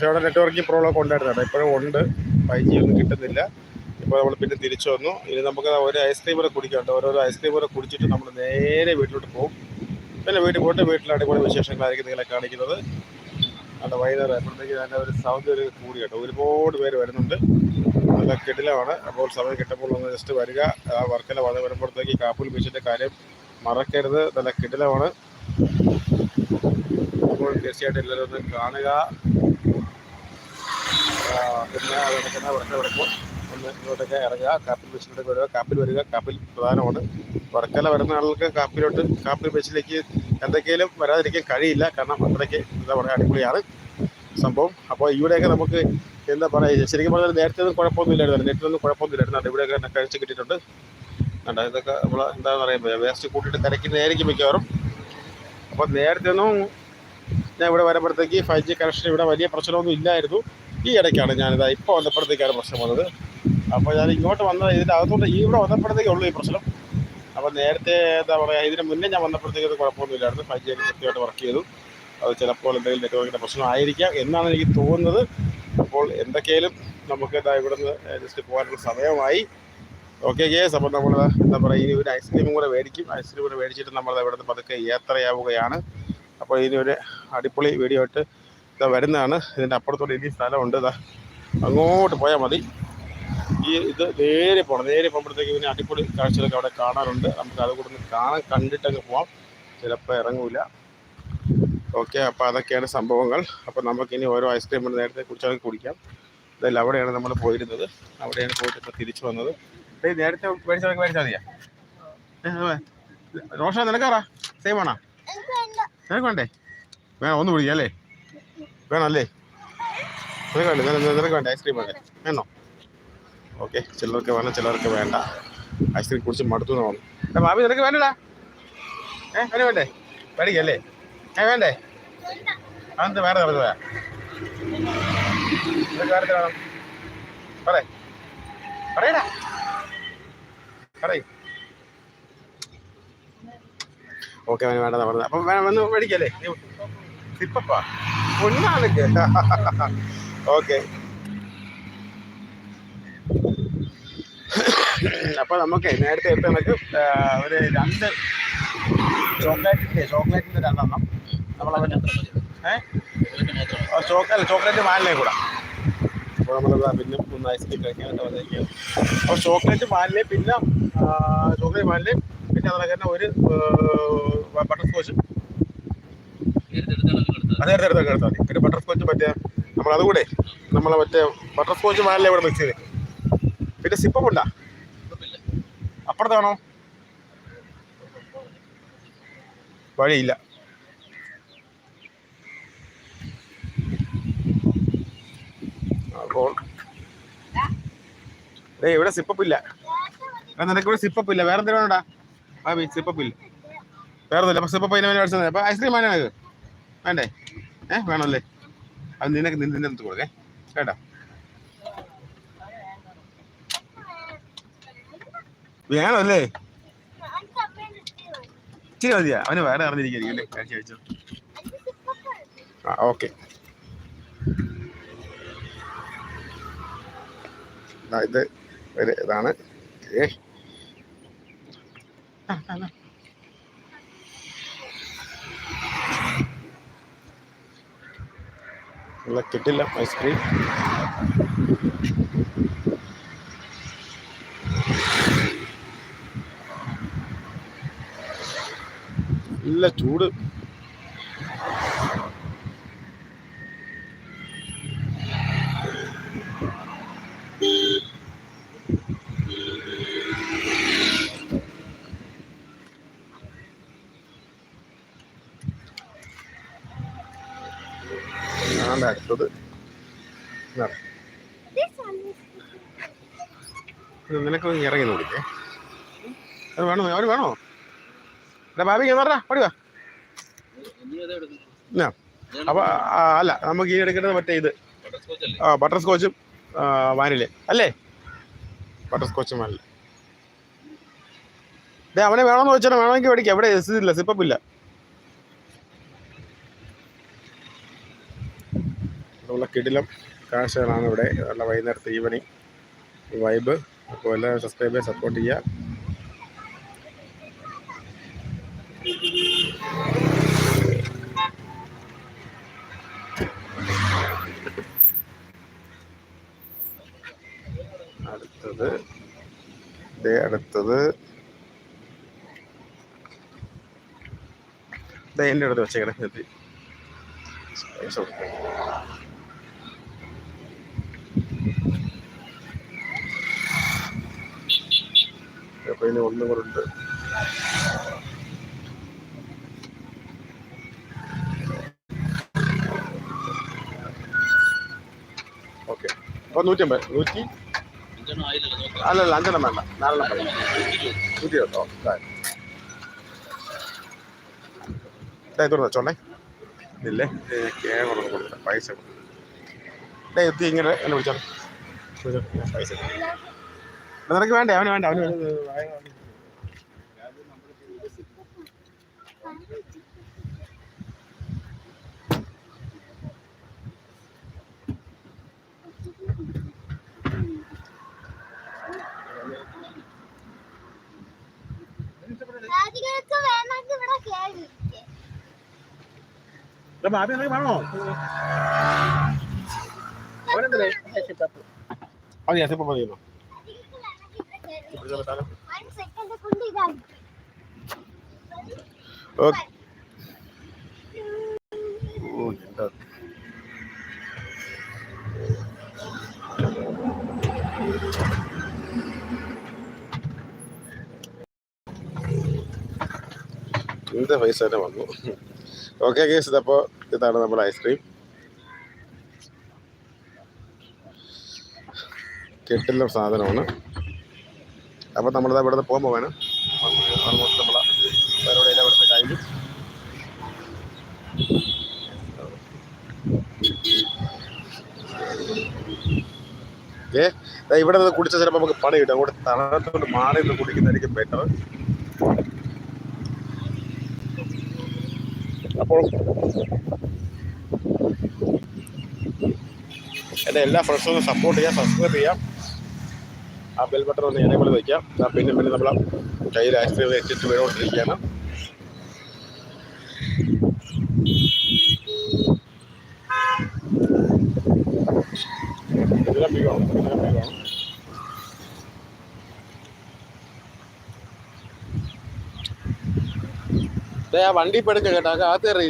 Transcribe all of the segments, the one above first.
പക്ഷെ അവിടെ networking problem ഒക്കെ ഉണ്ടായിരുന്നു ഇപ്പോഴും ഉണ്ട്. ഫൈവ് ജി ഒന്നും കിട്ടുന്നില്ല. ഇപ്പോൾ നമ്മൾ പിന്നെ തിരിച്ചു വന്നു. ഇനി നമുക്ക് ഒരു ഐസ്ക്രീം കൂടെ കുടിക്കാണ്ട് ഓരോരോ ഐസ്ക്രീം കൂടെ കുടിച്ചിട്ട് നമ്മൾ നേരെ വീട്ടിലോട്ട് പോകും. പിന്നെ വീട്ടിൽ പോയിട്ട് വീട്ടിലാണ് കൂടെ വിശേഷങ്ങളായിരിക്കും നിങ്ങളെ കാണിക്കുന്നത്. അവിടെ വൈകുന്നേരം അപ്പോഴത്തേക്ക് തന്നെ ഒരു സൗന്ദര്യം കൂടി കേട്ടോ. ഒരുപാട് പേര് വരുന്നുണ്ട്. നല്ല കിടിലമാണ് അപ്പോൾ സമയം കിട്ടുമ്പോൾ ഒന്ന് ജസ്റ്റ് വരിക. ആ വർക്കല വന്ന് വരുമ്പോഴത്തേക്ക് കാപ്പൂൽ ബീച്ചിന്റെ കാര്യം മറക്കരുത്. നല്ല കിടിലമാണ് അപ്പോൾ തീർച്ചയായിട്ടും എല്ലാവരും ഒന്ന് കാണുക. പിന്നെ അതൊക്കെ തന്നെ വടക്കേ വടക്കോ ഒന്ന് ഇങ്ങോട്ടൊക്കെ ഇറങ്ങുക കാപ്പിൽ ബീച്ചിലോട്ട് വരിക കാപ്പിൽ വരിക കാപ്പിൽ പ്രധാനമാണ്. വർക്കല വരുന്ന ആളുകൾക്ക് കാപ്പിലോട്ട് കാപ്പിൽ ബസ്സിലേക്ക് എന്തൊക്കെയും വരാതിരിക്കാൻ കഴിയില്ല. കാരണം അത്രയ്ക്ക് എന്താ പറയുക അടിപൊളിയാണ് സംഭവം. അപ്പോൾ ഇവിടെയൊക്കെ നമുക്ക് എന്താ പറയുക ശരിക്കും പറഞ്ഞാൽ നേരത്തെ ഒന്നും കുഴപ്പമൊന്നും ഇല്ലായിരുന്നു നേരത്തെ ഒന്നും കുഴപ്പമൊന്നും ഇല്ലായിരുന്നു ഇവിടെയൊക്കെ കഴിച്ച് കിട്ടിയിട്ടുണ്ട്. ഇതൊക്കെ നമ്മൾ എന്താ പറയുക വേസ്റ്റ് കൂട്ടിയിട്ട് കരയ്ക്കുന്നതായിരിക്കും മിക്കവാറും. അപ്പോൾ നേരത്തെ ഒന്നും ഞാൻ ഇവിടെ വരുമ്പോഴത്തേക്ക് ഫൈവ് ജി കണക്ഷൻ ഇവിടെ വലിയ പ്രശ്നമൊന്നും ഇല്ലായിരുന്നു. ഈ ഇടയ്ക്കാണ് ഞാനിതാ ഇപ്പോൾ വന്നപ്പോഴത്തേക്കാണ് പ്രശ്നം വന്നത്. അപ്പോൾ ഞാൻ ഇങ്ങോട്ട് വന്നത് ഇതിന്റെ അകത്തോട്ട് ഈ ഇവിടെ വന്നപ്പോഴത്തേക്കേ ഉള്ളൂ ഈ പ്രശ്നം. അപ്പോൾ നേരത്തെ എന്താ പറയുക ഇതിന് മുന്നേ ഞാൻ വന്നപ്പോഴത്തേക്ക് കുഴപ്പമൊന്നുമില്ലായിരുന്നു. ഫൈവ് ജി കൃത്യമായിട്ട് വർക്ക് ചെയ്തു. അത് ചിലപ്പോൾ എന്തെങ്കിലും നെറ്റ്വർക്കിന്റെ പ്രശ്നമായിരിക്കാം എന്നാണ് എനിക്ക് തോന്നുന്നത്. അപ്പോൾ എന്തൊക്കെയാലും നമുക്ക് ഇതാ നിന്ന് ജസ്റ്റ് പോകാനുള്ള സമയമായി. ഓക്കെ കേസ് അപ്പോൾ നമ്മൾ എന്താ പറയുക ഇനി ഒരു ഐസ്ക്രീമും കൂടെ മേടിക്കും. ഐസ്ക്രീം കൂടെ മേടിച്ചിട്ട് നമ്മൾ ഇവിടുന്ന് പതുക്കെ യാത്രയാവുകയാണ്. അപ്പോൾ ഇനി ഒരു അടിപൊളി വീഡിയോ ആയിട്ട് ഇതാ വരുന്നതാണ്. ഇതിന്റെ അപ്പുറത്തോടെ ഇനി സ്ഥലമുണ്ട്. ഇതാ അങ്ങോട്ട് പോയാൽ മതി. ഈ ഇത് നേരെ പോകണം നേരെ പോകുമ്പോഴത്തേക്ക് പിന്നെ അടിപൊളി കാഴ്ചകളൊക്കെ അവിടെ കാണാറുണ്ട്. നമുക്ക് അത് കൂടെ ഒന്ന് കാണാൻ കണ്ടിട്ടങ്ങ് പോവാം. ചിലപ്പോൾ ഇറങ്ങൂല. ഓക്കെ അപ്പോൾ അതൊക്കെയാണ് സംഭവങ്ങൾ. അപ്പോൾ നമുക്കിനി ഓരോ ഐസ്ക്രീം നേരത്തെ കുടിച്ചാൽ കുടിക്കാം. ഇതല്ല അവിടെയാണ് നമ്മൾ പോയിരുന്നത്. അവിടെയാണ് പോയിട്ട് ഇപ്പോൾ തിരിച്ചു വന്നത്. നേരത്തെ മേടിച്ചാൽ മേടിച്ചാൽ മതിയാ? റോഷ നിനക്കാറാ സെയിം ആണോ നിനക്ക് വേണ്ടേ? വേണം ഒന്ന് വിളിക്കാം അല്ലേ? വേണം അല്ലേ നിനക്ക് വേണ്ട നിന- നിനക്ക് വേണ്ടേ? ഐസ്ക്രീം വേണ്ടേ? വേണോ? ഓക്കെ. ചിലർക്ക് വേണം ചിലർക്ക് വേണ്ട. ഐസ്ക്രീം കുടിച്ച് മടുത്തു എന്ന് തോന്നുന്നു ഭാബി നിനക്ക് വേണ്ടടാ. ഏ അതിന് വേണ്ടേ? മേടിക്കല്ലേ ഏ വേണ്ടേ? അതെന്ത് വേറെ നിനക്ക് പോയാ നിനക്ക് വേറെ വേണം പറയേ. പറയടാ. പറയ്. ഓക്കെ വേണ്ട പറഞ്ഞത്. അപ്പം വേണം വന്ന് മേടിക്കല്ലേ? സിപ്പപ്പാ പൊന്നാണ് ഓക്കെ. അപ്പൊ നമുക്ക് നേരത്തെ ഇപ്പം നമുക്ക് ഒരു രണ്ട് ചോക്ലേറ്റിന്റെ ചോക്ലേറ്റിന്റെ രണ്ടെണ്ണം. നമ്മളവന് ഏഹ് ചോക്ലേറ്റ് ചോക്ലേറ്റ് വാനിലേ കൂടെ. അപ്പോൾ നമ്മൾ പിന്നെ ഒന്ന് ഐസ്ക്രീം കഴിക്കാനായിട്ട് വന്നിരിക്കുകയാണ്. അപ്പോൾ ചോക്ലേറ്റ് വാനിലേ പിന്നെ ചോക്ലേറ്റ് വാനിലേ പിന്നെ അതുപോലെ തന്നെ ഒരു ബട്ടർ സ്കോച്ച്. അത് നേരത്തെ എടുത്തൊക്കെ എടുത്താൽ മതി. പിന്നെ ബട്ടർ സ്കോച്ച് മറ്റേ നമ്മൾ അതുകൂടെ നമ്മളെ മറ്റേ ബട്ടർ സ്കോച്ച് വാനിലേ ഇവിടെ മിക്സ് ചെയ്ത്. പിന്നെ സിപ്പം ഉണ്ടാ. അപ്പുറത്താണോ? വഴിയില്ല. അപ്പോൾ ഏയ് ഇവിടെ സിപ്പപ്പ് നിനക്ക് ഇവിടെ സിപ്പപ്പ് ഇല്ല. വേറെ എന്തെങ്കിലും വേണ്ടാ? ആ സിപ്പപ്പ് വേറെ ഒന്നുമില്ല അപ്പൊ സിപ്പപ്പ് അതിനെ മേടിച്ചത് അപ്പൊ ഐസ്ക്രീം വേണേ നിനക്ക്? വേണ്ടേ? ഏ വേണമല്ലേ? അത് നിനക്ക് നിന്റെ അടുത്ത് കൊടുക്കേ കേട്ടോ? വേണമല്ലേ? ഇച്ചിരി മതിയാ. അവന് വേറെ അറിഞ്ഞിരിക്കും അല്ലേ ആ ഓക്കെ. ഇത് ഒരു ഇതാണ്. ഏ? ആ, ആ, നല്ല കിട്ടില്ല ഐസ്ക്രീം നല്ല ചൂട്. ആണ് അടുത്തത് നിനക്ക് ഇറങ്ങി നോക്കിക്കേ അത് വേണോ? അവർ വേണോ? എടാ ഭാവി എന്നാ ഓടി വാ. അപ്പൊ അല്ല നമുക്ക് ഈ എടുക്കേണ്ടത് മറ്റേ ഇത്. ആ ബട്ടർ സ്കോച്ചും വാനില അല്ലേ? ബട്ടർ സ്കോച്ചും വാനില ഡേ അവനെ വേണമെന്ന് വെച്ചാൽ വേണമെങ്കിൽ മേടിക്കാം. ഇവിടെ ഇല്ല സിപ്പപ്പ് ഉള്ള കിടിലം കാഴ്ചകളാണ് ഇവിടെ. നല്ല വൈകുന്നേരത്തെ ഈവനിങ് വൈബ് അപ്പോൾ എല്ലാവരും സബ്സ്ക്രൈബ് ചെയ്യുക സപ്പോർട്ട് ചെയ്യുക. അടുത്തത്. ദേ അടുത്തത്. ദേ എന്റെ അടുത്ത് വെച്ചേക്കണേ. എത്തി പൈസ കൊടുക്കാം അപ്പോൾ ഇനി ഒന്നും കൂടെ ഉണ്ട്. ഓക്കെ. അപ്പോൾ നൂറ്റമ്പത് നൂറ്റി അല്ലല്ല അഞ്ചെണ്ണം വേണ്ട. നാലെണ്ണം മതി നൂറ്റി കേട്ടോ ഇതൊരു വെച്ചോണ്ടേ. ഇല്ലേ കേരളം കൊടുക്കാം പൈസ കൊടുക്കാം. ഇങ്ങനെ എന്നെ വിളിച്ചോളെ വിളിച്ചോ, ഞാൻ പൈസ കൊടുക്കാം. നിനക്ക് വേണ്ട? അവന് വേണ്ട? അവന് വേണ്ട. രാജികൾക്ക് വേണമെങ്കിൽ ഇവിടെ കേറി എടാ, ബാബി നിനക്ക് വേണോ? അവനെന്തിനാ? അവൻ യാസിപ്പം മതിയെന്നോ വൺ സെക്കൻഡ് കൊണ്ട് ഇതാണ് ഓക്കെ ഓ എന്താ പൈസ തന്നെ വന്നു. ഓക്കെ കേസ് ഇതപ്പോൾ ഇതാണ് നമ്മുടെ ഐസ്ക്രീം. കെട്ടില്ല സാധനമാണ്. അപ്പോൾ നമ്മളിത് ഇവിടുന്ന് പോകുമ്പോൾ വേണം ഓൾമോസ്റ്റ് നമ്മളെ പരിപാടി എല്ലാം ഇവിടുത്തെ കഴിഞ്ഞു. ഏ ഇവിടെ നിന്ന് കുടിച്ച ചിലപ്പോൾ നമുക്ക് പണി കിട്ടും. അങ്ങോട്ട് തണുത്തോണ്ട് മാറി നിന്ന് കുടിക്കുന്നതായിരിക്കും ബെറ്റർ അപ്പോൾ എന്റെ എല്ലാ ഫ്രണ്ട്സും സപ്പോർട്ട് ചെയ്യാം സബ്സ്ക്രൈബ് ചെയ്യാം. ആ ബെൽ ബട്ടൺ ഒന്ന് എനേബിൾ വയ്ക്കാം പിന്നെ പിന്നെ നമ്മൾ കയ്യിൽ ഐസ്ക്രീം വെച്ചിട്ട് വീണോണ്ടിരിക്കുകയാണ് ഇതിലും ബിഗാണ് ഇതിലും ബിഗാണ് ദേ, ആ വണ്ടി പെടുക്ക കേട്ടോ അകത്ത് കയറി.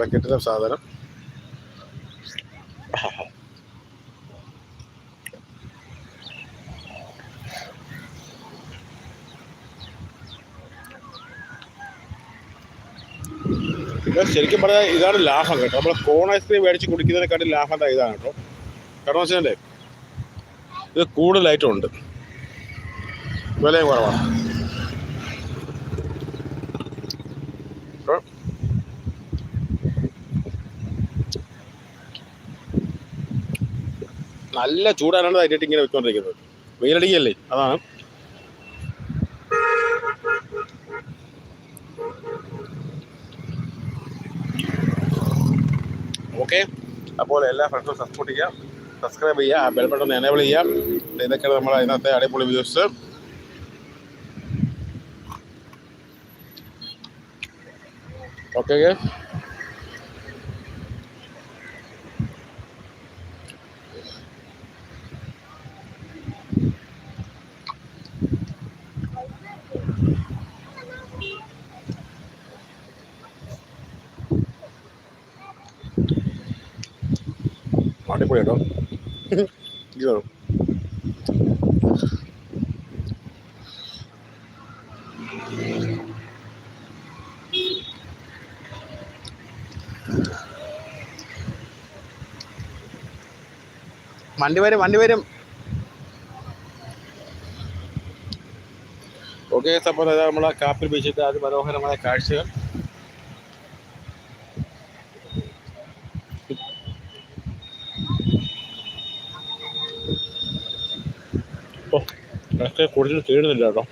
നല്ല സാധനം. ശരിക്കും പറഞ്ഞാൽ ഇതാണ് ലാഭം കേട്ടോ. നമ്മൾ കോൺ ഐസ്ക്രീം മേടിച്ച് കുടിക്കുന്നതിനെക്കാട്ടും ലാഭം എന്താ ഇതാണ് കേട്ടോ. കാരണം വെച്ചാൽ ഇത് കൂടുതലായിട്ടും ഉണ്ട്. വിലയും കുറവാണ്. നല്ല ചൂടാനാണ് അരിയിട്ട് ഇങ്ങനെ വെച്ചുകൊണ്ടിരിക്കുന്നത് വെയിലടിക്കല്ലേ? അതാണ്. ഓക്കെ. അപ്പോൾ എല്ലാ ഫ്രണ്ട്സും സപ്പോർട്ട് ചെയ്യാം സബ്സ്ക്രൈബ് ചെയ്യുക. ബെൽ ബട്ടൺ എനേബിൾ ചെയ്യാം ഇതൊക്കെയാണ് നമ്മൾ ഇന്നത്തെ അടിപൊളി വ്യൂസ് ഓക്കെ. അടിപൊളി കേട്ടോ. വണ്ടി വരും വണ്ടി വരും. ഓക്കെ അപ്പോൾ നമ്മളെ കാപ്പിൽ ബീച്ചിട്ട് അതിമനോഹരമായ കാഴ്ചകൾ. ഒക്കെ കൂടുതൽ തീരുന്നില്ല കേട്ടോ